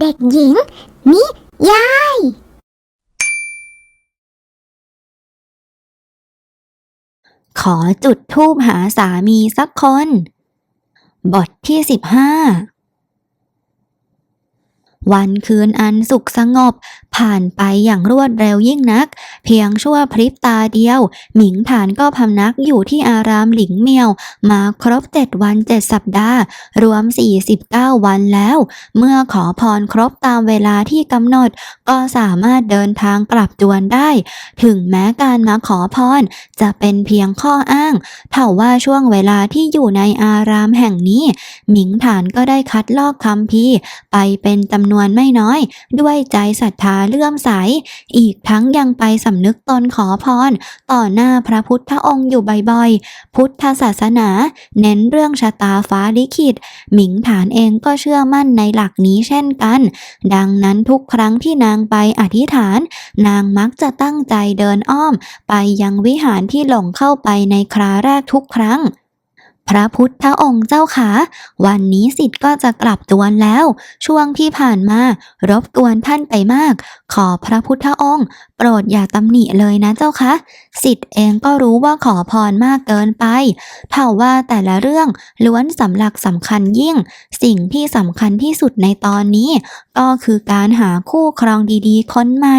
เด็กหญิง นิยาย ขอจุดธูปหาสามีสักคน บทที่สิบห้า วันคืนอันสุขสงบ ผ่านไปอย่างรวดเร็วยิ่งนัก เพียงชั่วพริบตาเดียว หมิงฐานก็พำนักอยู่ที่อารามหลิงเมียว มาครบเจ็ดวันเจ็ดสัปดาห์ รวม 49 วันแล้ว เมื่อขอพรครบตามเวลาที่กำหนด ก็สามารถเดินทางกลับจวนได้ ถึงแม้การมาขอพรจะเป็นเพียงข้ออ้างเท่าว่าช่วงเวลาที่อยู่ในอารามแห่งนี้ หมิงฐานก็ได้คัดลอกคำพีไปเป็นจำนวนไม่น้อย ด้วยใจศรัทธาเลื่อมใส อีกทั้งยังไปสำนึกตนขอพร ต่อหน้าพระพุทธองค์อยู่บ่อยๆ พุทธศาสนา เน้นเรื่องชะตาฟ้าลิขิต หมิงฐานเองก็เชื่อมั่นในหลักนี้เช่นกัน ดังนั้นทุกครั้งที่นางไปอธิษฐาน นางมักจะตั้งใจเดินอ้อม ไปยังวิหารที่หลงเข้าไปในคราแรกทุกครั้ง พระพุทธองค์เจ้าขา วันนี้สิทธิ์ก็จะกลับจวนแล้ว ช่วงที่ผ่านมา รบกวนท่านไปมาก ขอพระพุทธองค์ โปรดอย่าตำหนิเลยนะเจ้าคะสิทธิ์เองก็รู้ว่าขอพรมากเกินไปเท่าว่าแต่ละเรื่องล้วนสำหลักสำคัญยิ่ง สิ่งที่สำคัญที่สุดในตอนนี้ ก็คือการหาคู่ครองดีๆ คนใหม่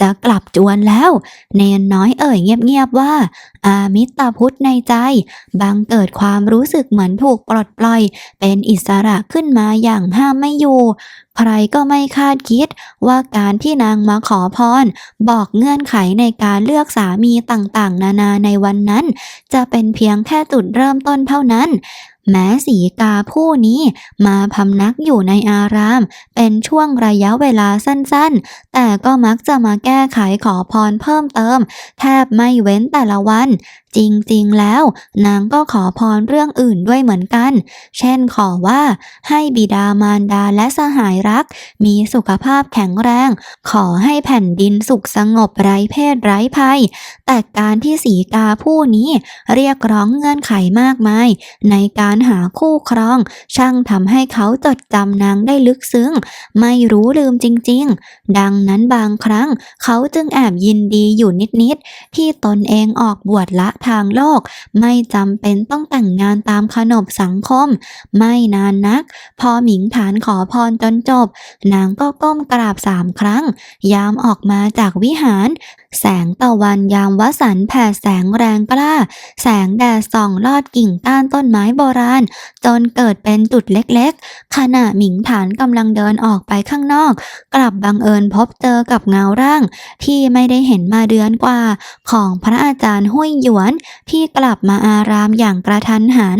จะกลับจวนแล้ว เนนน้อยเอ่ยเงียบๆว่า อามิตาพุทธในใจบังเกิดความรู้สึกเหมือนถูกปลดปล่อย เป็นอิสระขึ้นมาอย่างห้ามไม่อยู่ ใครก็ไม่คาดคิดว่าการที่นางมาขอพร บอกเงื่อนไขในการเลือกสามีต่างๆ นานาในวันนั้น จะเป็นเพียงแค่จุดเริ่มต้นเท่านั้น แม้สีกาผู้นี้มาพำนักอยู่ในอาราม เป็นช่วงระยะเวลาสั้นๆ แต่ก็มักจะมาแก้ไขขอพรเพิ่มเติม แทบไม่เว้นแต่ละวัน จริงๆแล้ว นางก็ขอพรเรื่องอื่นด้วยเหมือนกัน เช่นขอว่า ให้บิดามารดาและสหายรัก มีสุขภาพแข็งแรง ขอให้แผ่นดินสุขสงบไร้เพศไร้ภัย แต่การที่สีกาผู้นี้เรียกร้องเงื่อนไขมากมาย ในการหาคู่ครอง ช่างทำให้เขาจดจำนางได้ลึกซึ้ง ไม่รู้ลืมจริงๆ ดังนั้นบางครั้ง เขาจึงแอบยินดีอยู่นิดๆ ที่ตนเองออกบวชละทางโลก ไม่จำเป็นต้องแต่งงานตามขนบสังคม ไม่นานนัก พอหมิงฐานขอพรจนจบ นางก็ก้มกราบสามครั้ง ยามออกมาจากวิหาร แสงตะวันยามวสันแผ่แสงแรงกล้า แสงแดดส่องลอดกิ่งก้านต้นไม้โบราณ จนเกิดเป็นจุดเล็กๆ ขณะหมิงฐานกำลังเดินออกไปข้างนอก กลับบังเอิญพบเจอกับเงาร่าง ที่ไม่ได้เห็นมาเดือนกว่า ของพระอาจารย์ห้วยหยวน ที่กลับมาอารามอย่างกระทันหัน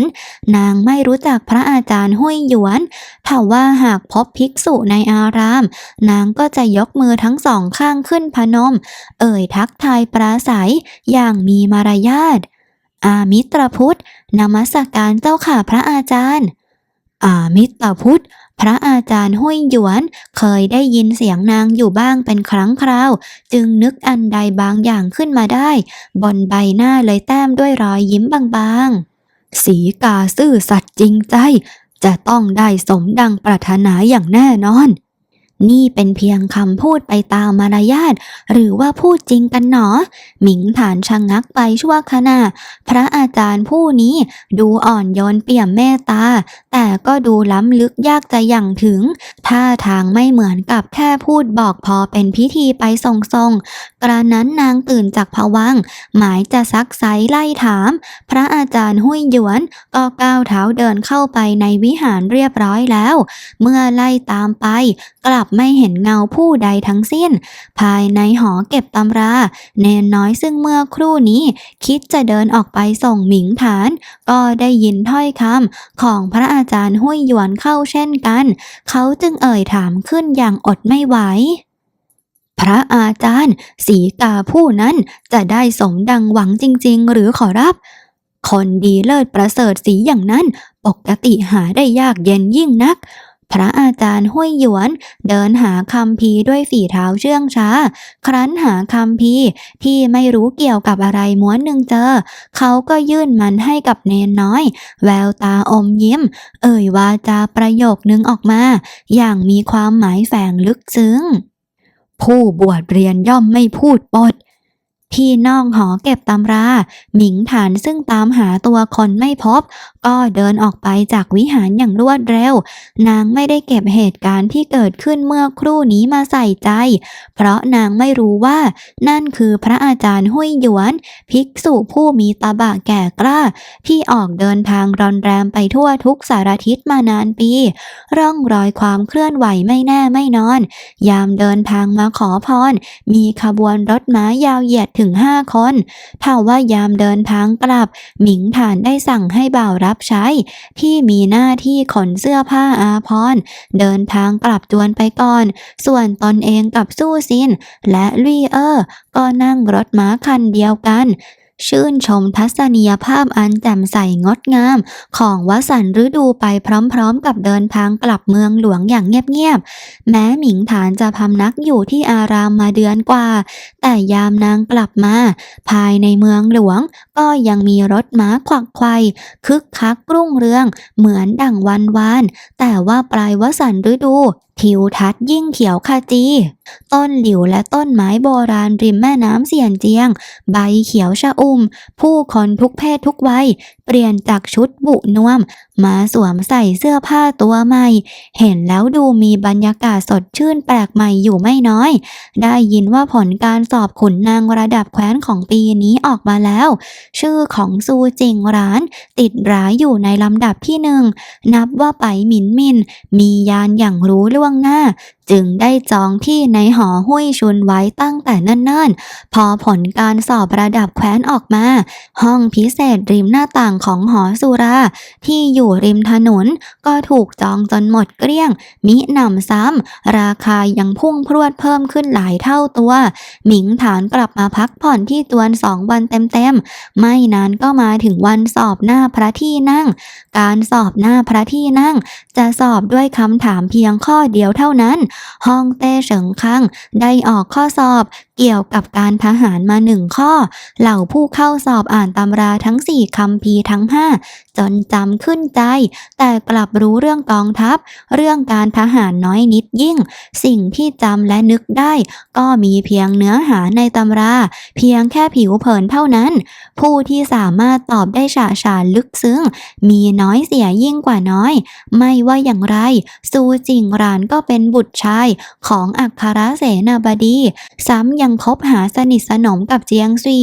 นางไม่รู้จักพระอาจารย์ห้วยหยวนถ้าว่าหากพบภิกษุในอาราม นางก็จะยกมือทั้งสองข้างขึ้นพนม เอ่ยทักทายปราศัยอย่างมีมารยาท อามิตรพุทธนมัสการเจ้าค่ะพระอาจารย์ อามิตรพุทธพระอาจารย์ห้วยหยวน เคยได้ยินเสียงนางอยู่บ้างเป็นครั้งคราว จึงนึกอันใดบางอย่างขึ้นมาได้ บนใบหน้าเลยแต้มด้วยรอยยิ้มบางๆ สีกาซื่อสัตย์จริงใจ จะต้องได้สมดังปรารถนาอย่างแน่นอน นี่เป็นเพียงคำพูดไปตามมารยาทหรือว่าพูดจริงกันหนอ หมิงฐานชะงงักไปชั่วขณะ พระอาจารย์ผู้นี้ดูอ่อนโยนเปี่ยมเมตตา แต่ก็ดูล้ำลึกยากจะอย่างถึง ท่าทางไม่เหมือนกับแค่พูดบอกพอเป็นพิธีไปทรงๆ กระนั้นนางตื่นจากผวัง หมายจะซักไซไล่ถาม พระอาจารย์หุ้ยหยวน ก็ก้าวเท้าเดินเข้าไปในวิหารเรียบร้อยแล้ว เมื่อไล่ตามไป กลับไม่เห็นเงาผู้ใดทั้งสิ้น ภายในหอเก็บตำรา เนนน้อยซึ่งเมื่อครู่นี้ คิดจะเดินออกไปส่งหมิงฐาน ก็ได้ยินถ้อยคำของพระอาจารย์หุ้ยหยวนเข้าเช่นกัน เขาจึงเอ่ยถามขึ้นอย่างอดไม่ไหวพระอาจารย์ สีกาผู้นั้นจะได้สมดังหวังจริง ๆ หรือขอรับ คนดีเลิศประเสริฐสีอย่างนั้น ปกติหาได้ยากเย็นยิ่งนัก พระอาจารย์ห้วยหยวน เดินหาคำพีด้วยฝีเท้าเชื่องช้า ครั้นหาคำพีที่ไม่รู้เกี่ยวกับอะไรม้วนหนึ่งเจอ เขาก็ยื่นมันให้กับเนนน้อย แววตาอมยิ้ม เอ่ยวาจาประโยคนึงออกมา อย่างมีความหมายแฝงลึกซึ้ง ผู้บวชเรียนย่อมไม่พูดปด ที่นอกหอเก็บตำรา หมิงฐานซึ่งตามหาตัวคนไม่พบ ก็เดินออกไปจากวิหารอย่างรวดเร็ว นางไม่ได้เก็บเหตุการณ์ที่เกิดขึ้นเมื่อครู่นี้มาใส่ใจ เพราะนางไม่รู้ว่า นั่นคือพระอาจารย์ห้วยหยวน ภิกษุผู้มีตาบะแก่กล้า ที่ออกเดินทางรอนแรมไปทั่วทุกสารทิศมานานปี ร่องรอยความเคลื่อนไหวไม่แน่ไม่นอน ยามเดินทางมาขอพร มีขบวนรถม้ายาวเหยียดถึงห้าคนเท่าว่ายามเดินทางกลับ หมิงฐานได้สั่งให้บ่าวรับใช้ ที่มีหน้าที่ขนเสื้อผ้าอาพรเดินทางกลับจวนไปก่อน ส่วนตนเองกับสู้ซิน และลุยเออร์ก็นั่งรถม้าคันเดียวกัน ชื่นชมทัศนียภาพอันแจ่มใสงดงาม ของวสันต์ฤดูไปพร้อมๆ กับเดินทางกลับเมืองหลวงอย่างเงียบๆ แม้หมิงฐานจะพำนักอยู่ที่อารามมาเดือนกว่า แต่ยามนางกลับมา ภายในเมืองหลวง ก็ยังมีรถม้าขวักไขวคึกคักรุ่งเรือง เหมือนดั่งวันวาน แต่ว่าปลายวสันต์ฤดู ทิวทัศน์ยิ่งเขียวขจี ต้นหลิวและต้นไม้โบราณริมแม่น้ำเสียนเจียง ใบเขียวชะอุ่ม ผู้คนทุกเพศทุกวัย เปลี่ยนจากชุดบุนวม มาสวมใส่เสื้อผ้าตัวใหม่ เห็นแล้วดูมีบรรยากาศสดชื่นแปลกใหม่อยู่ไม่น้อย ได้ยินว่าผลการสอบขุนนางระดับแคว้นของปีนี้ออกมาแล้ว ชื่อของซูจิงร้าน ติดร้ายอยู่ในลำดับที่หนึ่งนับว่าไปหมินมิน มียานอย่างรู้ล่วงหน้า จึงได้จองที่ในหอหุ้ยชุนไว้ตั้งแต่เนิ่นๆ พอผลการสอบระดับแคว้นออกมา ห้องพิเศษริมหน้าต่างของหอสุรา ที่อยู่ริมถนน ก็ถูกจองจนหมดเกลี้ยง มิหนำซ้ำ ราคายังพุ่งพรวดเพิ่มขึ้นหลายเท่าตัว หมิงฐานกลับมาพักผ่อนที่จวนสองวันเต็มๆ ไม่นานก็มาถึงวันสอบหน้าพระที่นั่ง การสอบหน้าพระที่นั่ง จะสอบด้วยคำถามเพียงข้อเดียวเท่านั้น ฮองเต้เฉิงคังได้ออกข้อสอบ เกี่ยวกับการทหารมาหนึ่งข้อ เหล่าผู้เข้าสอบอ่านตำราทั้งสี่คำพีทั้งห้าจนจำขึ้นใจ แต่กลับรู้เรื่องกองทัพ เรื่องการทหารน้อยนิดยิ่ง สิ่งที่จำและนึกได้ ก็มีเพียงเนื้อหาในตำรา เพียงแค่ผิวเผินเท่านั้น ผู้ที่สามารถตอบได้ฉาฉานลึกซึ้ง มีน้อยเสียยิ่งกว่าน้อย ไม่ว่าอย่างไร ซูจิงรานก็เป็นบุตรชายของอัครเสนาบดี ซ้ำยังังคบหาสนิทสนมกับเจียงซี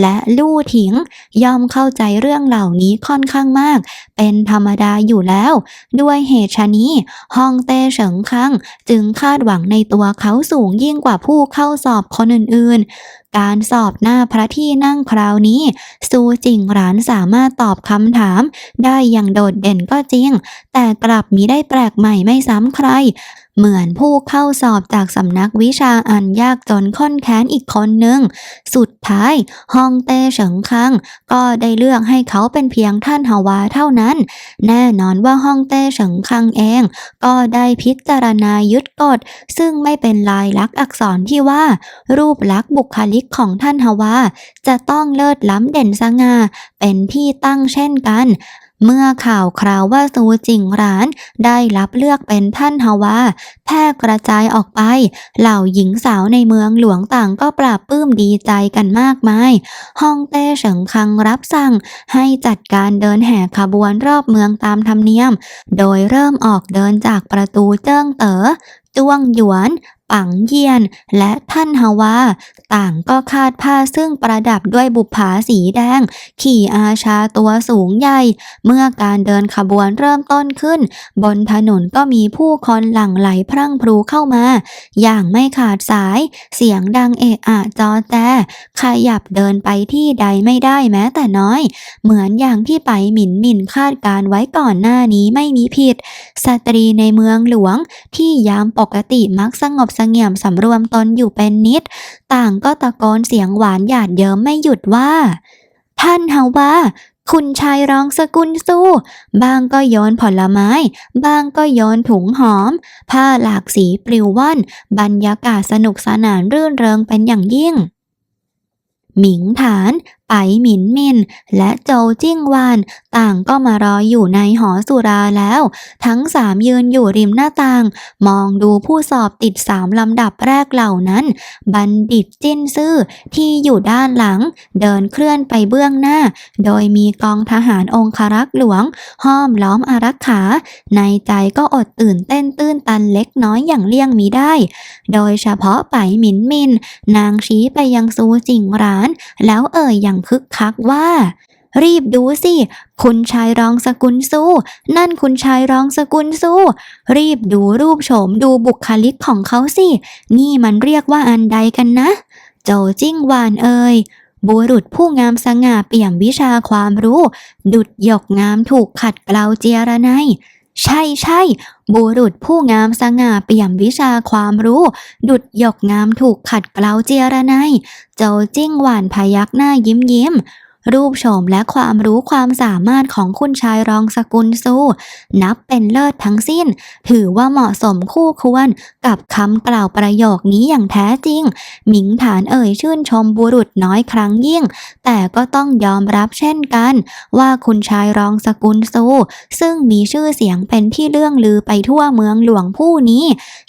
และลู่ถิง ย่อมเข้าใจเรื่องเหล่านี้ค่อนข้างมาก เป็นธรรมดาอยู่แล้ว ด้วยเหตุชะนี้ฮ่องเต้เฉิงคังจึงคาดหวังในตัวเขาสูงยิ่งกว่าผู้เข้าสอบคนอื่นๆ การสอบหน้าพระที่นั่งคราวนี้ซูจิงหรานสามารถตอบคำถาม ได้อย่างโดดเด่นก็จริง แต่กลับมีได้แปลกใหม่ไม่ซ้ำใคร เหมือนผู้เข้าสอบจากสำนักวิชาอันยากจนค้นแค้นอีกคนหนึ่ง สุดท้ายฮองเต้เฉิงคัง ก็ได้เลือกให้เขาเป็นเพียงท่านฮาวาเท่านั้น แน่นอนว่าฮองเต้เฉิงคังเอง ก็ได้พิจารณายึดกฎ ซึ่งไม่เป็นลายลักษณ์อักษรที่ว่า รูปลักษณ์บุคลิกของท่านฮาวาจะต้องเลิศล้ำเด่นสง่าเป็นที่ตั้งเช่นกัน เมื่อข่าวคราวว่าซูจิงหรานได้รับเลือกเป็นท่านฮาวา แพร่กระจายออกไป เหล่าหญิงสาวในเมืองหลวงต่างก็ปราบปลื้มดีใจกันมากมายฮ่องเต้เฉิงคังรับสั่ง ให้จัดการเดินแห่ขบวนรอบเมืองตามธรรมเนียม โดยเริ่มออกเดินจากประตูเจิ้งเต๋อจ้วงหยวน ปังเยียนและท่านฮาวา ต่างก็คาดผ้าซึ่งประดับด้วยบุปผาสีแดง ขี่อาชาตัวสูงใหญ่ เมื่อการเดินขบวนเริ่มต้นขึ้น บนถนนก็มีผู้คนหลั่งไหลพรั่งพรูเข้ามา อย่างไม่ขาดสาย เสียงดังเอะอะจอแจขยับเดินไปที่ใดไม่ได้แม้แต่น้อย เหมือนอย่างที่ไปหมิ่นหมิ่นคาดการไว้ก่อนหน้านี้ไม่มีผิด สตรีในเมืองหลวงที่ยามปกติมักสงบสงี่ยมสำรวมตนอยู่เป็นนิด ต่างก็ตะโกนเสียงหวานหยาดเยิ้มไม่หยุดว่า ท่านฮาวาคุณชายร้องสกุลสู้ บางก็โยนผลไม้ บางก็โยนถุงหอม ผ้าหลากสีปลิวว่อน บรรยากาศสนุกสนานรื่นเริงเป็นอย่างยิ่ง หมิงฐานไปหมินมิน และโจจิ้งวาน ต่างก็มารออยู่ในหอสุราแล้ว ทั้งสามยืนอยู่ริมหน้าต่าง มองดูผู้สอบติดสามลำดับแรกเหล่านั้น บัณฑิตจิ้นซื่อที่อยู่ด้านหลัง เดินเคลื่อนไปเบื้องหน้า โดยมีกองทหารองครักษ์หลวง ห้อมล้อมอารักขา ในใจก็อดตื่นเต้นตื้นตันเล็กน้อยอย่างเลี่ยงมิได้ โดยเฉพาะไปหมินมิน นางชี้ไปยังซูจิงร้าน แล้วเอ่ยอย่างคึกคักว่า รีบดูสิ คุณชายรองสกุลสู้ นั่นคุณชายรองสกุลสู้ รีบดูรูปโฉมดูบุคลิกของเขาสิ นี่มันเรียกว่าอันใดกันนะ โจจิ้งหวานเอ่ยบุรุษผู้งามสง่าเปี่ยมวิชาความรู้ ดุดหยกงามถูกขัดเกลาเจียระไน ใช่ใช่บุรุษผู้งามสง่าเปี่ยมวิชาความรู้ ดุดหยกงามถูกขัดเกลาเจียระไนยโจจิ้งหวานพยักหน้ายิ้มยิ้ม รูปโฉมและความรู้ความสามารถของคุณชายรองสกุลสู้นับเป็นเลิศทั้งสิ้น ถือว่าเหมาะสมคู่ควรกับคำกล่าวประโยคนี้อย่างแท้จริง หมิงฐานเอ่ยชื่นชมบุรุษน้อยครั้งยิ่ง แต่ก็ต้องยอมรับเช่นกัน ว่าคุณชายรองสกุลสู้ซึ่งมีชื่อเสียงเป็นที่เลื่องลือไปทั่วเมืองหลวงผู้นี้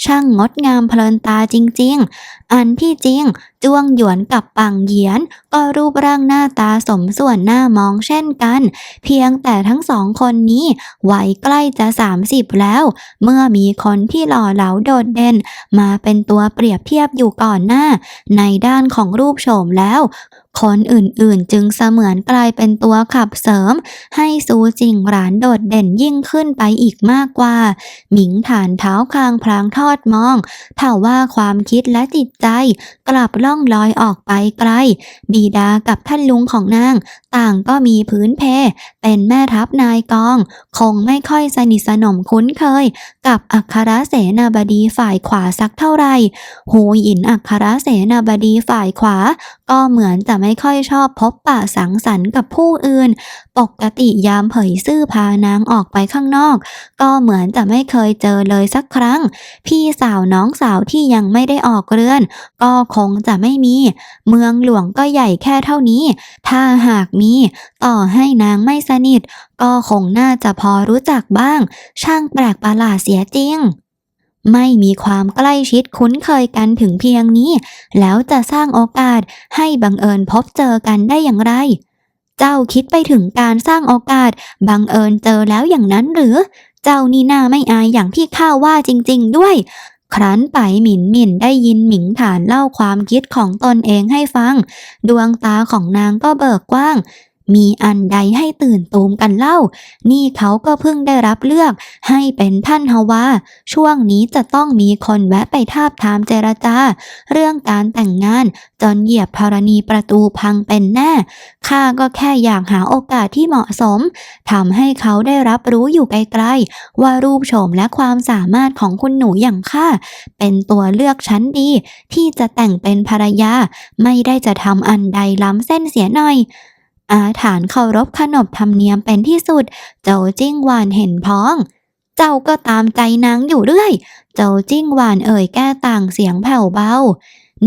ช่างงดงามเพลินตาจริง ๆ อันที่จริง จ้วงหยวนกับปังเหยียน ก็รูปร่างหน้าตาสมส่วนหน้ามองเช่นกัน เพียงแต่ทั้งสองคนนี้วัยใกล้จะ 30 แล้ว เมื่อมีคนที่หล่อเหลาโดดเด่น มาเป็นตัวเปรียบเทียบอยู่ก่อนหน้า ในด้านของรูปโฉมแล้ว คนอื่นๆ จึงเสมือนกลายเป็นตัวขับเสริม ให้ซูจิงหรานโดดเด่นยิ่งขึ้นไปอีกมากกว่า หมิงฐานเท้าคางพลางทอดมองเถ้าว่าความคิดและจิตใจ กลับล่องลอยออกไปไกลบิดากับท่านลุงของนาง ต่างก็มีพื้นเพ เป็นแม่ทัพนายกอง คงไม่ค่อยสนิทสนมคุ้นเคย กับอัครเสนาบดีฝ่ายขวาสักเท่าไหร่หูหยินอัครเสนาบดีฝ่ายขวาก็เหมือนจะไม่ค่อยชอบพบปะสังสรรค์กับผู้อื่น ปกติยามเผยซื่อพานางออกไปข้างนอก ก็เหมือนจะไม่เคยเจอเลยสักครั้ง พี่สาวน้องสาวที่ยังไม่ได้ออกเรือน ก็คงจะไม่มี เมืองหลวงก็ใหญ่แค่เท่านี้ ถ้าหากมี ต่อให้นางไม่สนิท ก็คงน่าจะพอรู้จักบ้าง ช่างแปลกประหลาดเสียจริง ไม่มีความใกล้ชิดคุ้นเคยกันถึงเพียงนี้ แล้วจะสร้างโอกาสให้บังเอิญพบเจอกันได้อย่างไร เจ้าคิดไปถึงการสร้างโอกาสบังเอิญเจอแล้วอย่างนั้นหรือ เจ้านี่น่าไม่อายอย่างที่ข้าว่าจริง ๆ ด้วย ครั้นไปหมินหมินได้ยินหมิงฐานเล่าความคิดของตนเองให้ฟัง ดวงตาของนางก็เบิกกว้าง มีอันใดให้ตื่นตูมกันเล่า นี่เขาก็เพิ่งได้รับเลือก ให้เป็นท่านฮาวา ช่วงนี้จะต้องมีคนแวะไปทาบทามเจรจา เรื่องการแต่งงาน จนเหยียบธรณีประตูพังเป็นแน่ ข้าก็แค่อยากหาโอกาสที่เหมาะสม ทำให้เขาได้รับรู้อยู่ไกลๆ ว่ารูปโฉมและความสามารถของคุณหนูอย่างข้า เป็นตัวเลือกชั้นดี ที่จะแต่งเป็นภรรยา ไม่ได้จะทำอันใดล้ำเส้นเสียหน่อย อาถานเคารพขนบธรรมเนียมเป็นที่สุดโจจิ้งหวานเห็นพ้อง เจ้าก็ตามใจนางอยู่เรื่อยโจจิ้งหวานเอ่ยแก้ต่างเสียงแผ่วเบา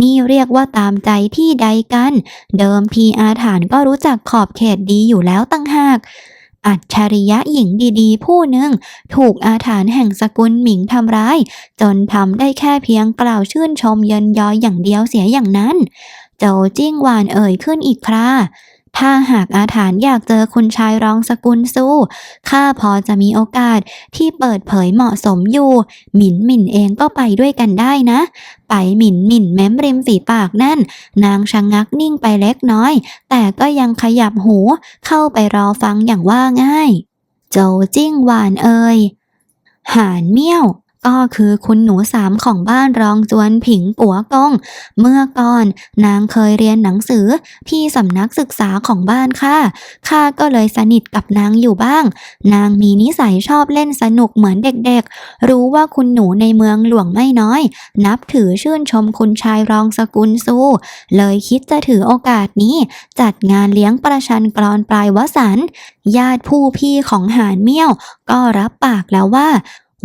นี่เรียกว่าตามใจที่ใดกัน เดิมทีอาถานก็รู้จักขอบเขตดีอยู่แล้วตั้งหากอัจฉริยะหญิงดีๆ ผู้หนึ่ง ถูกอาถานแห่งสกุลหมิงทำร้าย จนทำได้แค่เพียงกล่าวชื่นชมเยินยอยอย่างเดียวเสียอย่างนั้นโจจิ้งหวานเอ่ยขึ้นอีกครา ถ้าหากอาถานอยากเจอคุณชายรองสกุลสู้ข้าพอจะมีโอกาสที่เปิดเผยเหมาะสมอยู่ หมินหมินเองก็ไปด้วยกันได้นะ ไปหมินหมินแม้มริมฝีปากนั่น นางชะงงักนิ่งไปเล็กน้อย แต่ก็ยังขยับหู เข้าไปรอฟังอย่างว่าง่าย โจจิ้งหวานเอ่ยหานเมี่ยว ก็คือคุณหนูสามของบ้านรองจวนผิงปัวกง เมื่อก่อนนางเคยเรียนหนังสือที่สำนักศึกษาของบ้านค่ะข้าก็เลยสนิทกับนางอยู่บ้าง นางมีนิสัยชอบเล่นสนุกเหมือนเด็กๆ รู้ว่าคุณหนูในเมืองหลวงไม่น้อย นับถือชื่นชมคุณชายรองสกุลซูเลยคิดจะถือโอกาสนี้ จัดงานเลี้ยงประชันกรอนปลายวสันญาติผู้พี่ของหานเมี่ยว ก็รับปากแล้วว่า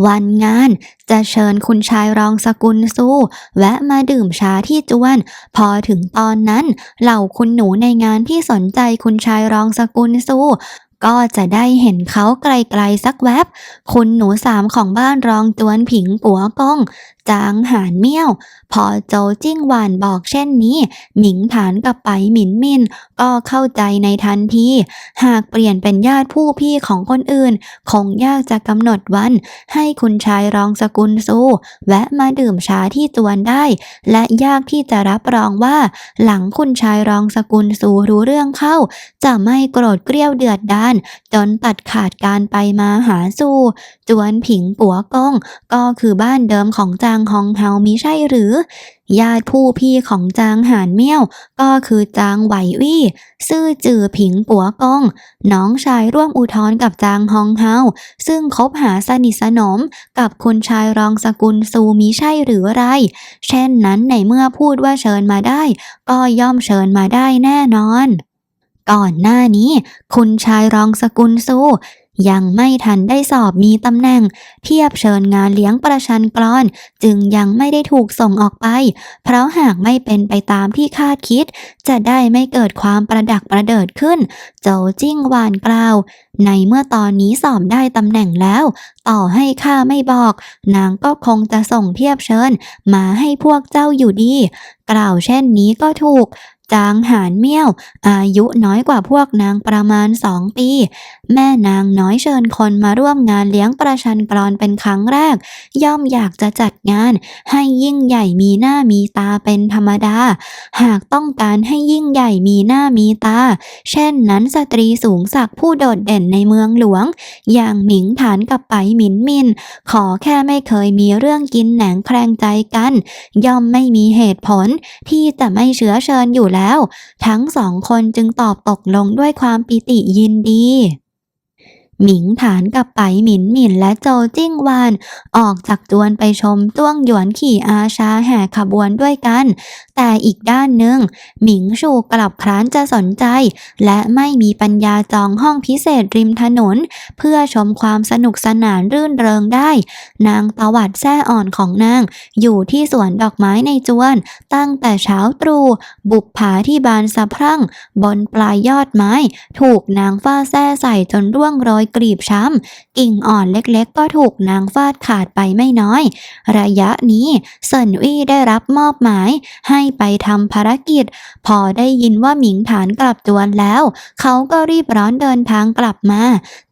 วันงานจะเชิญคุณชายรองสกุลสู้ แวะมาดื่มชาที่จวน พอถึงตอนนั้น เหล่าคุณหนูในงานที่สนใจคุณชายรองสกุลสู้ก็จะได้เห็นเขาไกลๆสักแวบ คุณหนูสามของบ้านรองจวนผิงปัวก้อง จางหานเมี่ยว พอโจจิ้งหวานบอกเช่นนี้ หมิงฐานกับไปหมินมินก็เข้าใจในทันที หากเปลี่ยนเป็นญาติผู้พี่ของคนอื่น คงยากจะกำหนดวัน ให้คุณชายรองสกุลสูแวะมาดื่มชาที่จวนได้ และยากที่จะรับรองว่า หลังคุณชายรองสกุลสูรู้เรื่องเข้า จะไม่โกรธเกรี้ยวเดือดดาน จนตัดขาดการไปมาหาสูจวนผิงปัวกงก็คือบ้านเดิมของจางฮองเฮามิใช่หรือญาติผู้พี่ของจางหานเมี่ยว ก็คือจางไหววี่ ซื่อจือผิงปัวกง น้องชายร่วมอุทธรกับจางฮองเฮาซึ่งคบหาสนิทสนมกับคุณชายรองสกุลซูมิใช่หรือไร เช่นนั้นในเมื่อพูดว่าเชิญมาได้ ก็ย่อมเชิญมาได้แน่นอน ก่อนหน้านี้ คุณชายรองสกุลซู ยังไม่ทันได้สอบมีตำแหน่ง เทียบเชิญงานเลี้ยงประชันกรอน จึงยังไม่ได้ถูกส่งออกไป เพราะหากไม่เป็นไปตามที่คาดคิด จะได้ไม่เกิดความประดักประเดิดขึ้น โจจิ้งหวานกล่าว ในเมื่อตอนนี้สอบได้ตำแหน่งแล้ว ต่อให้ข้าไม่บอก นางก็คงจะส่งเทียบเชิญ มาให้พวกเจ้าอยู่ดี กล่าวเช่นนี้ก็ถูก จางหานเมี่ยว อายุน้อยกว่าพวกนางประมาณสองปี แม่นางน้อยเชิญคนมาร่วมงานเลี้ยงประชันกรอนเป็นครั้งแรก ย่อมอยากจะจัดงาน ให้ยิ่งใหญ่มีหน้ามีตาเป็นธรรมดา หากต้องการให้ยิ่งใหญ่มีหน้ามีตา เช่นนั้นสตรีสูงศักดิ์ผู้โดดเด่นในเมืองหลวง อย่างหมิงฐานกับไปหมินมิน ขอแค่ไม่เคยมีเรื่องกินแหนงแคลงใจกัน ย่อมไม่มีเหตุผลที่จะไม่เชื้อเชิญอยู่แล้วทั้งสองคนจึงตอบตกลงด้วยความปิติยินดี หมิงฐานกับไปหมินหมินและโจจิ้งวาน ออกจากจวนไปชมต้วงหยวนขี่อาชาแห่ขบวนด้วยกัน แต่อีกด้านหนึ่ง หมิงชูกลับคร้านจะสนใจ และไม่มีปัญญาจองห้องพิเศษริมถนน เพื่อชมความสนุกสนานรื่นเริงได้ นางตวัดแซ่อ่อนของนาง อยู่ที่สวนดอกไม้ในจวน ตั้งแต่เช้าตรู่บุบผาที่บานสะพรั่ง บนปลายยอดไม้ ถูกนางฟาแซ่ใส่จนร่วงโรยกรีบช้ำ กิ่งอ่อนเล็กๆ ก็ถูกนางฟาดขาดไปไม่น้อย ระยะนี้เซินวี่ได้รับมอบหมาย ให้ไปทำภารกิจ พอได้ยินว่าหมิงฐานกลับจวนแล้ว เขาก็รีบร้อนเดินทางกลับมา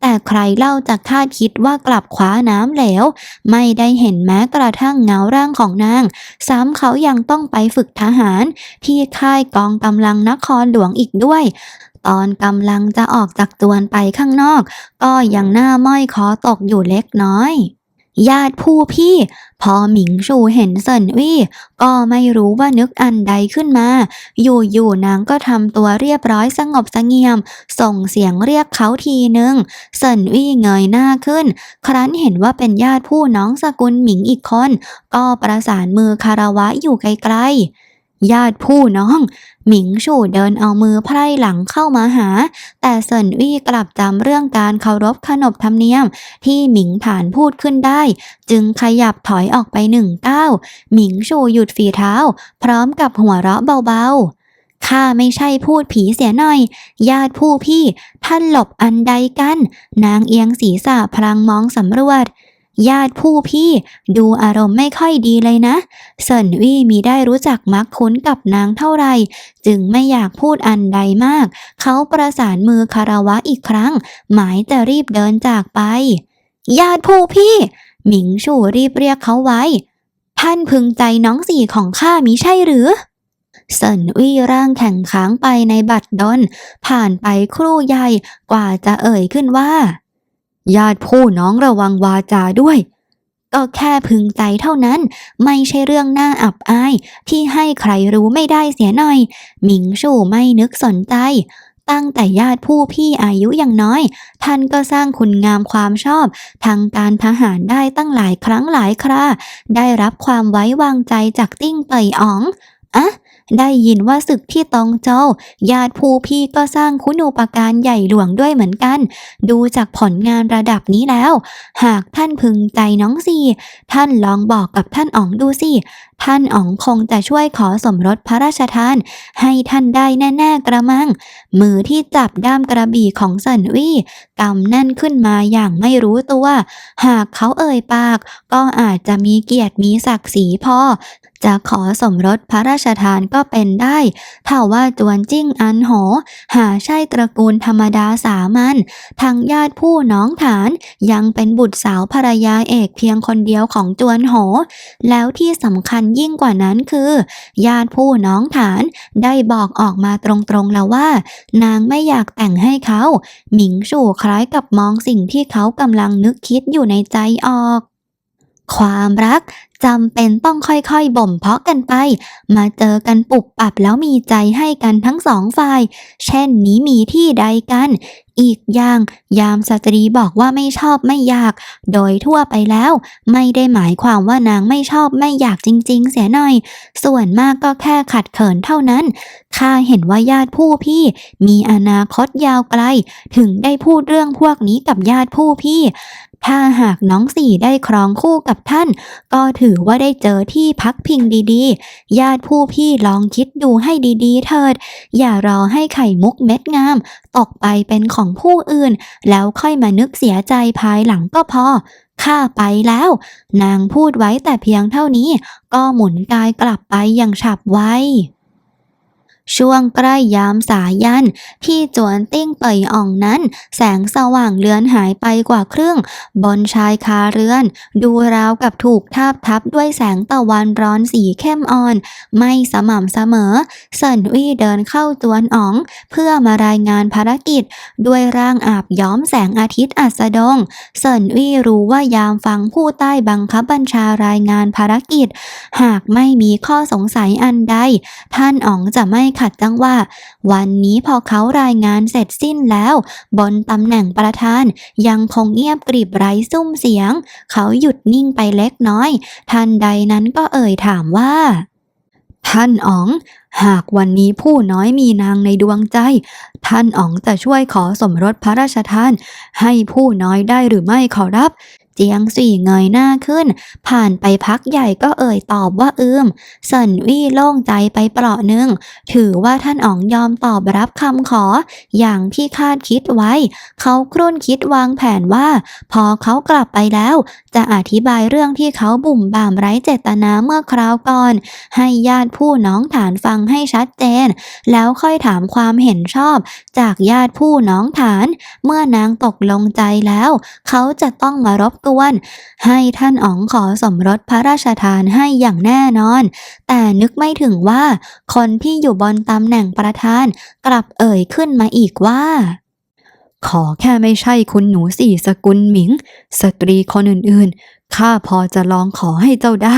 แต่ใครเล่าจะคาดคิดว่ากลับคว้าน้ำเหลว ไม่ได้เห็นแม้กระทั่งเงาร่างของนาง ซ้ำเขายังต้องไปฝึกทหาร ที่ค่ายกองกำลังนครหลวงอีกด้วย ตอนกำลังจะออกจากจวนไปข้างนอก ก็ยังหน้าม้อยคอตกอยู่เล็กน้อย ญาติผู้พี่ พอหมิงชูเห็นเซินวี่ ก็ไม่รู้ว่านึกอันใดขึ้นมา อยู่ๆนางก็ทำตัวเรียบร้อยสงบสงี่ยม ส่งเสียงเรียกเขาทีหนึ่งเซินวี่เงยหน้าขึ้น ครั้นเห็นว่าเป็นญาติผู้น้องสกุลหมิงอีกคน ก็ประสานมือคารวะอยู่ไกลๆ ญาติผู้น้อง หมิงชูเดินเอามือไพร่หลังเข้ามาหา แต่เซินวี่กลับจำเรื่องการเคารพขนบธรรมเนียม ที่หมิงฐานพูดขึ้นได้ จึงขยับถอยออกไปหนึ่งก้าวหมิงชูหยุดฝีเท้า พร้อมกับหัวเราะเบาๆข้าไม่ใช่พูดผีเสียหน่อย ญาติผู้พี่ ท่านหลบอันใดกัน นางเอียงศีรษะพลางมองสำรวจ ญาติผู้พี่ดูอารมณ์ไม่ค่อยดีเลยนะเซินวี่มีได้รู้จักมักคุ้นกับนางเท่าไร จึงไม่อยากพูดอันใดมาก เขาประสานมือคารวะอีกครั้ง หมายจะรีบเดินจากไป ญาติผู้พี่ หมิงชูรีบเรียกเขาไว้ ท่านพึงใจน้องสี่ของข้ามิใช่หรือเซินวี่ร่างแข็งค้างไปในบัดดลผ่านไปครู่ใหญ่กว่าจะเอ่ยขึ้นว่า ญาติผู้น้องระวังวาจาด้วย ก็แค่พึงใจเท่านั้น ไม่ใช่เรื่องน่าอับอาย ที่ให้ใครรู้ไม่ได้เสียหน่อย หมิงชู่ไม่นึกสนใจ ตั้งแต่ญาติผู้พี่อายุยังน้อย ท่านก็สร้างคุณงามความชอบ ทางการทหารได้ตั้งหลายครั้งหลายครา ได้รับความไว้วางใจจากติ้งเป่ยอ๋องอะ ได้ยินว่าศึกที่ตองโจวญาติผู้พี่ก็สร้างคุณูปการใหญ่หลวงด้วยเหมือนกัน ดูจากผลงานระดับนี้แล้ว หากท่านพึงใจน้องสี่ท่านลองบอกกับท่านอ๋องดูสิท่านอ๋องคงจะช่วยขอสมรสพระราชทาน ให้ท่านได้แน่ๆกระมัง มือที่จับด้ามกระบี่ของเซินวี่กำแน่นขึ้นมาอย่างไม่รู้ตัว หากเขาเอ่ยปาก ก็อาจจะมีเกียรติมีศักดิ์ศรีพอ จะขอสมรสพระราชทานก็เป็นได้ถ้าว่าจวนจิ้งอันโห หาใช่ตระกูลธรรมดาสามัญทางญาติผู้น้องฐานยังเป็นบุตรสาวภรรยาเอกเพียงคนเดียวของจวนโห แล้วที่สำคัญยิ่งกว่านั้นคือ ญาติผู้น้องฐานได้บอกออกมาตรงๆแล้วว่า นางไม่อยากแต่งให้เขา หมิงจู่คล้ายกับมองสิ่งที่เขากำลังนึกคิดอยู่ในใจออก ความรักจำเป็นต้องค่อยๆบ่มเพาะกันไป มาเจอกันปุบปับแล้วมีใจให้กันทั้งสองฝ่าย เช่นนี้มีที่ใดกัน อีกอย่าง ยามสตรีบอกว่าไม่ชอบไม่อยาก โดยทั่วไปแล้ว ไม่ได้หมายความว่านางไม่ชอบไม่อยากจริง ๆ เสียหน่อย ส่วนมากก็แค่ขัดเขินเท่านั้นข้าเห็นว่าญาติผู้พี่ มีอนาคตยาวไกล ถึงได้พูดเรื่องพวกนี้กับญาติผู้พี่ ถ้าหากน้องสี่ได้ครองคู่กับท่าน ก็ถือว่าได้เจอที่พักพิงดีๆ ญาติผู้พี่ลองคิดดูให้ดีๆ เถิด อย่ารอให้ไข่มุกเม็ดงาม ตกไปเป็นของผู้อื่น แล้วค่อยมานึกเสียใจภายหลังก็พอข้าไปแล้ว นางพูดไว้แต่เพียงเท่านี้ ก็หมุนกายกลับไปอย่างฉับไว ช่วงใกล้ยามสายัน ที่จวนติ้งเป่ยอ่องนั้น แสงสว่างเลือนหายไปกว่าครึ่ง บนชายคาเรือน ดูราวกับถูกทาบทับด้วยแสงตะวันร้อนสีเข้มอ่อน ไม่สม่ำเสมอ เซินวี่เดินเข้าจวนอ๋อง เพื่อมารายงานภารกิจ ด้วยร่างอาบย้อมแสงอาทิตย์อัสดง เซินวี่รู้ว่ายามฟังผู้ใต้บังคับบัญชารายงานภารกิจ หากไม่มีข้อสงสัยอันใด ท่านอ๋องจะไม่ขัดจังว่า วันนี้พอเขารายงานเสร็จสิ้นแล้ว บนตำแหน่งประธาน ยังคงเงียบกริบไร้ซุ้มเสียง เขาหยุดนิ่งไปเล็กน้อย ทันใดนั้นก็เอ่ยถามว่า ท่านอ๋อง หากวันนี้ผู้น้อยมีนางในดวงใจ ท่านอ๋องจะช่วยขอสมรสพระราชทาน ให้ผู้น้อยได้หรือไม่ขอรับ เจียงสี่เงยหน้าขึ้น ผ่านไปพักใหญ่ก็เอ่ยตอบว่าอืมเซินวี่โล่งใจไปเปราะหนึ่ง ถือว่าท่านอ๋องยอมตอบรับคำขอ อย่างที่คาดคิดไว้ เขาครุ่นคิดวางแผนว่า พอเขากลับไปแล้ว จะอธิบายเรื่องที่เขาบุ่มบ่ามไร้เจตนาเมื่อคราวก่อน ให้ญาติผู้น้องฐานฟังให้ชัดเจน แล้วค่อยถามความเห็นชอบ จากญาติผู้น้องฐาน เมื่อนางตกลงใจแล้ว เขาจะต้องมารบกววน ให้ท่านอ๋องขอสมรสพระราชทานให้อย่างแน่นอน แต่นึกไม่ถึงว่า คนที่อยู่บนตำแหน่งประธานกลับเอ่ยขึ้นมาอีกว่า ขอแค่ไม่ใช่คุณหนูสี่สกุลหมิง สตรีคนอื่นๆข้าพอจะลองขอให้เจ้าได้